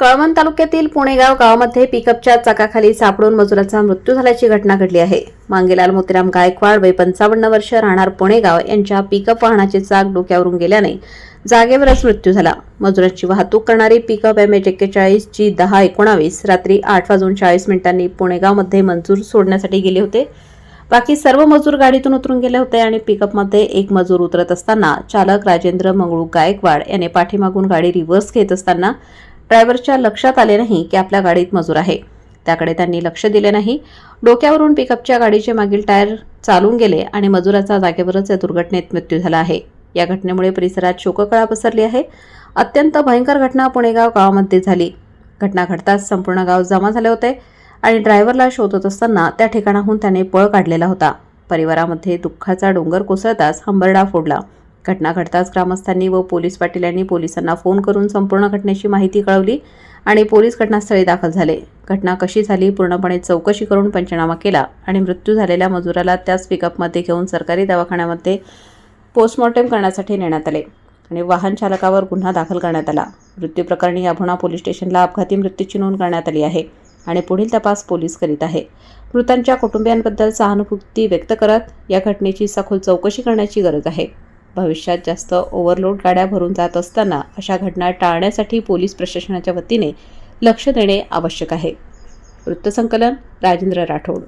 कळवण तालुक्यातील पुणेगाव गावामध्ये पिकअपच्या चाकाखाली सापडून मजुराचा मृत्यू झाल्याची घटना घडली आहे. मांगेलाल मोतीराम गायकवाड वय पंचावन्न वर्ष राहणार पुणेगाव यांच्या पिकअप वाहनाचे चाक डोक्यावरून गेल्याने जागेवरच मृत्यू झाला. मजुरांची वाहतूक करणारी पिकअप एम एच एक्केचाळीस जी दहा एकोणावीस रात्री आठ वाजून चाळीस मिनिटांनी पुणेगावमध्ये मजूर सोडण्यासाठी गेले होते. बाकी सर्व मजूर गाडीतून उतरून गेले होते आणि पिकअपमध्ये एक मजूर उतरत असताना चालक राजेंद्र मंगळू गायकवाड याने पाठीमागून गाडी रिव्हर्स घेत असताना ड्रायव्हरच्या लक्षात आले नाही की आपल्या गाडीत मजूर आहे. त्याकडे त्यांनी लक्ष दिले नाही. डोक्यावरून पिकअपच्या गाडीचे मागील टायर चालून गेले आणि मजुराचा जागेवरच या दुर्घटनेत मृत्यू झाला आहे. या घटनेमुळे परिसरात शोककळा पसरली आहे. अत्यंत भयंकर घटना पुणेगाव गावामध्ये झाली. घटना घडताच संपूर्ण गाव जमा झाले होते आणि ड्रायव्हरला शोधत असताना त्या ठिकाणाहून त्याने पळ काढलेला होता. परिवारामध्ये दुःखाचा डोंगर कोसळताच हंबरडा फोडला. घटना घडताच ग्रामस्थांनी व पोलीस पाटील यांनी पोलिसांना फोन करून संपूर्ण घटनेची माहिती कळवली आणि पोलीस घटनास्थळी दाखल झाले. घटना कशी झाली पूर्णपणे चौकशी करून पंचनामा केला आणि मृत्यू झालेल्या मजुराला त्याच पिकअपमध्ये घेऊन सरकारी दवाखान्यामध्ये पोस्टमॉर्टम करण्यासाठी नेण्यात आले आणि वाहन चालकावर गुन्हा दाखल करण्यात आला. मृत्यू प्रकरणी अभोणा पोलीस स्टेशनला अपघाती मृत्यूची नोंद करण्यात आली आहे आणि पुढील तपास पोलीस करीत आहे. मृतांच्या कुटुंबियांबद्दल सहानुभूती व्यक्त करत या घटनेची सखोल चौकशी करण्याची गरज आहे. भविष्यात जास्त ओव्हरलोड गाड्या भरून जात असताना अशा घटना टाळण्यासाठी पोलीस प्रशासनाच्या वतीने लक्ष देणे आवश्यक आहे. वृत्तसंकलन राजेंद्र राठोड.